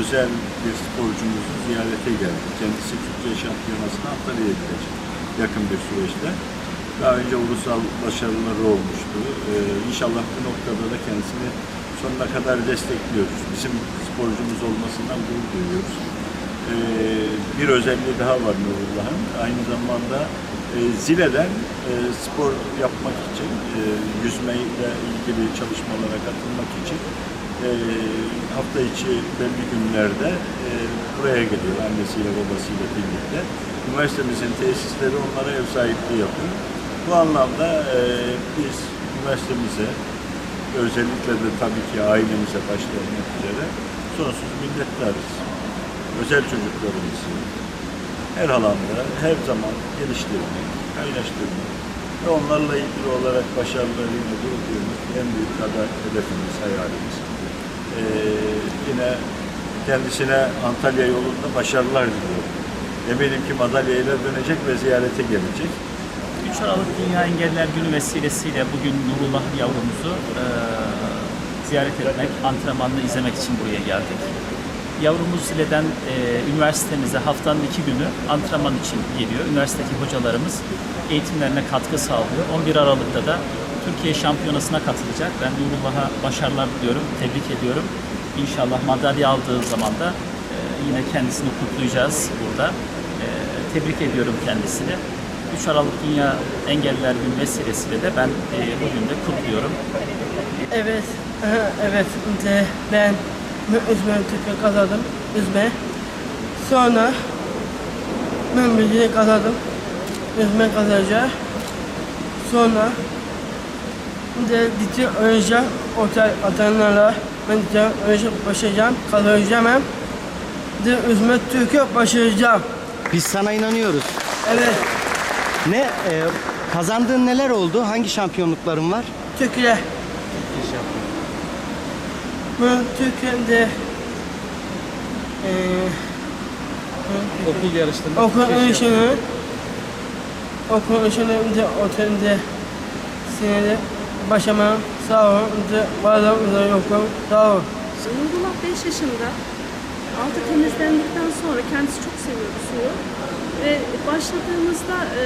özel bir sporcumuzu ziyarete geldi. Kendisi Türkiye Şampiyonası'na Antalya'ya gidecek yakın bir süreçte. Daha önce ulusal başarıları olmuştu. Ee, inşallah bu noktada da kendisini sonuna kadar destekliyoruz. Bizim sporcumuz olmasından gurur duyuyoruz. Ee, bir özelliği daha var Nurullah'ın. Aynı zamanda e, Zile'den e, spor yapmak için, e, yüzmeyle ilgili çalışmalara katılmak için e, hafta içi belli günlerde e, buraya geliyor annesiyle babasıyla birlikte. Üniversitemizin tesisleri onlara ev sahipliği yapıyor. Bu anlamda e, biz üniversitemize, özellikle de tabii ki ailemize başta üzere sonsuz minnettarız. Özel çocuklarımızı her alanda, her zaman geliştirmek, kaynaştırmak ve onlarla ilgili olarak başarılarıyla duymak en büyük kadar hedefimiz, hayalimiz. Ee, yine kendisine Antalya yolunda başarılar diliyorum. Eminim ki madalyayla dönecek ve ziyarete gelecek. 3 Aralık Dünya Engelliler Günü vesilesiyle bugün Nurullah yavrumuzu e, ziyaret etmek, antrenmanını izlemek için buraya geldik. Yavrumuz Zile'den e, üniversitemize haftanın iki günü antrenman için geliyor. Üniversitedeki hocalarımız eğitimlerine katkı sağlıyor. 11 Aralık'ta da Türkiye Şampiyonası'na katılacak. Ben Nurullah'a başarılar diliyorum, tebrik ediyorum. İnşallah madalya aldığı zaman da e, yine kendisini kutlayacağız burada. E, tebrik ediyorum kendisini. 3 Aralık Dünya Engelliler Günü vesilesiyle de ben e, bugün de kutluyorum. Evet, evet. De, ben Üzme Türkiye kazandım. Üzme. Sonra ben kazandım. Üzme kazanacağım. Sonra de diti öğreneceğim. Otel atanlarla ben diti öğreneceğim, başlayacağım. Kazanacağım hem. De üzme Türkiye başaracağım. Biz sana inanıyoruz. Evet, Ne e, kazandığın neler oldu? Hangi şampiyonlukların var? Türkiye. Ben Türkiye'de eee Okul yarışlarında Okul Türkiye öğretmeni, okul öğretmenimde otelde senede başlamam sağ olun, de varım, de yokum, sağ olun. Nurullah 5 yaşında. Altı temizlendikten sonra kendisi çok seviyordu suyu. Ve başladığımızda e,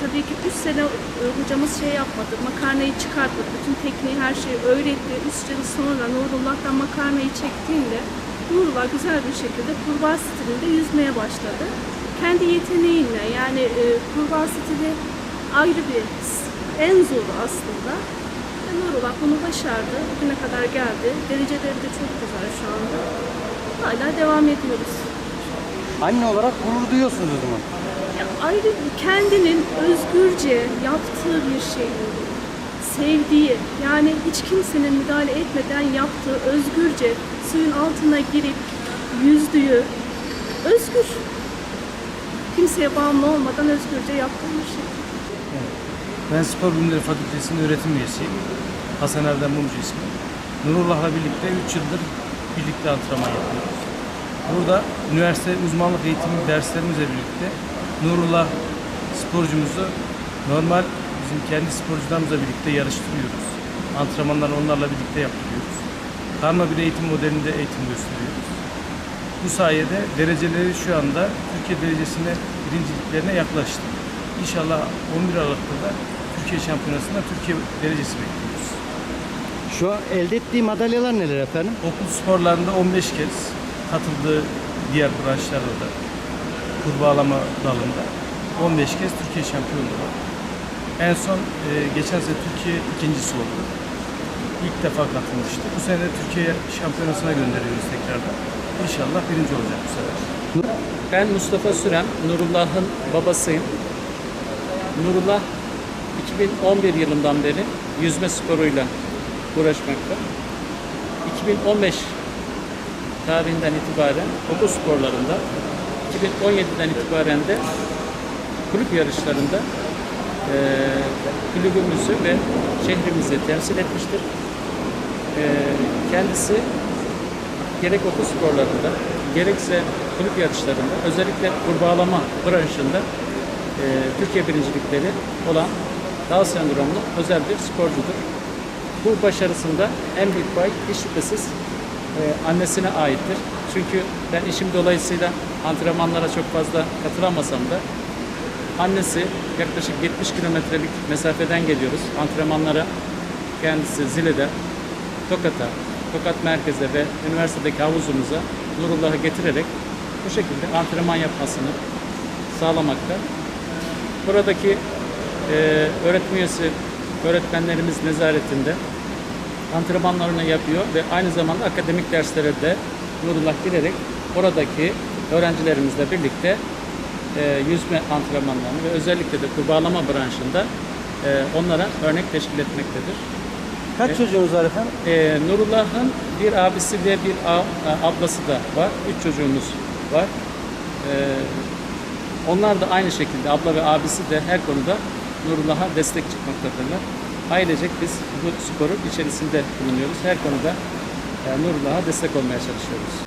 tabii ki 3 sene e, hocamız şey yapmadı, makarnayı çıkartmadı. Bütün tekniği, her şeyi öğretti. 3 yıl sonra Nurullah'tan makarnayı çektiğinde Nurullah güzel bir şekilde kurbağa stilinde yüzmeye başladı. Kendi yeteneğiyle yani e, kurbağa stili ayrı bir, en zoru aslında. Ve Nurullah bunu başardı. Bugüne kadar geldi. Dereceleri de çok güzel şu anda. Hala devam ediyoruz. Anne olarak gurur duyuyorsunuz o zaman. Ya ayrı kendinin özgürce yaptığı bir şey. Sevdiği, yani hiç kimsenin müdahale etmeden yaptığı özgürce suyun altına girip yüzdüğü özgür. Kimseye bağımlı olmadan özgürce yaptığı bir şey. Ben Spor Bilimleri Fakültesi'nin öğretim üyesiyim. Hasan Erdem Mumcu ismi. Nurullah'la birlikte 3 yıldır birlikte antrenman yapıyoruz. Burada üniversite uzmanlık eğitimi derslerimizle birlikte Nurullah sporcumuzu normal bizim kendi sporcularımızla birlikte yarıştırıyoruz. Antrenmanları onlarla birlikte yaptırıyoruz. Karma bir eğitim modelinde eğitim gösteriyoruz. Bu sayede dereceleri şu anda Türkiye derecesine birinciliklerine yaklaştı. İnşallah 11 Aralık'ta da Türkiye Şampiyonası'nda Türkiye derecesi bekliyoruz. Şu an elde ettiği madalyalar neler efendim? Okul sporlarında 15 kez katıldığı diğer branşlarda da kurbağalama dalında 15 kez Türkiye şampiyonu var. En son e, geçen sene Türkiye ikincisi oldu. İlk defa katılmıştı. Bu sene de Türkiye şampiyonasına gönderiyoruz tekrardan. İnşallah birinci olacak bu sefer. Ben Mustafa Sürem, Nurullah'ın babasıyım. Nurullah 2011 yılından beri yüzme sporuyla uğraşmakta. 2015 tarihinden itibaren okul sporlarında, 2017'den itibaren de kulüp yarışlarında eee kulübümüzü ve şehrimizi temsil etmiştir. Eee, kendisi gerek okul sporlarında, gerekse kulüp yarışlarında, özellikle kurbağalama branşında e, Türkiye birincilikleri olan Down sendromlu özel bir sporcudur. Bu başarısında en büyük pay hiç şüphesiz e, annesine aittir. Çünkü ben işim dolayısıyla antrenmanlara çok fazla katılamasam da annesi yaklaşık 70 kilometrelik mesafeden geliyoruz antrenmanlara. Kendisi Zile'de, Tokat'a, Tokat merkeze ve üniversitedeki havuzumuza Nurullah'ı getirerek bu şekilde antrenman yapmasını sağlamakta. Buradaki e, öğretim üyesi öğretmenlerimiz nezaretinde antrenmanlarını yapıyor ve aynı zamanda akademik derslere de Nurullah girerek oradaki öğrencilerimizle birlikte e, yüzme antrenmanlarını ve özellikle de kurbağalama branşında e, onlara örnek teşkil etmektedir. Kaç Evet. çocuğunuz var efendim? Ee, Nurullah'ın bir abisi ve bir a- ablası da var. Üç çocuğumuz var. Ee, onlar da aynı şekilde abla ve abisi de her konuda Nurullah'a destek çıkmaktadırlar. Ailecek biz bu sporun içerisinde bulunuyoruz. Her konuda e, Nurullah'a destek olmaya çalışıyoruz.